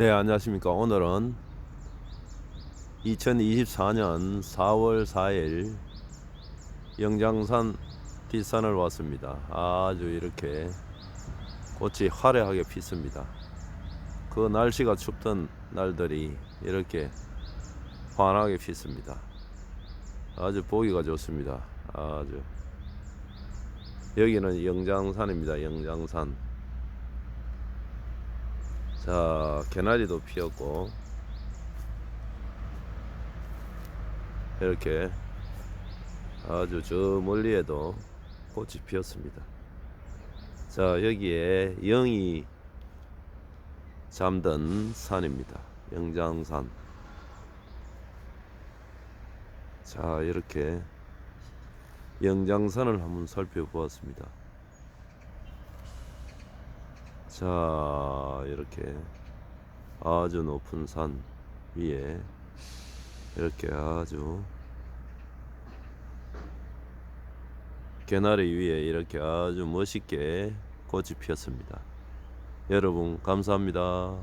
네, 안녕하십니까. 오늘은 2024년 4월 4일 영장산 뒷산을 왔습니다. 아주 이렇게 꽃이 화려하게 피습니다. 그 날씨가 춥던 날들이 이렇게 환하게 피습니다. 아주 보기가 좋습니다. 아주 여기는 영장산입니다. 영장산. 자, 개나리도 피었고 이렇게 아주 저 멀리에도 꽃이 피었습니다. 자, 여기에 영이 잠든 산입니다. 영장산. 자, 이렇게 영장산을 한번 살펴보았습니다. 자, 이렇게 아주 높은 산 위에 이렇게 아주 개나리 위에 이렇게 아주 멋있게 꽃이 피었습니다. 여러분, 감사합니다.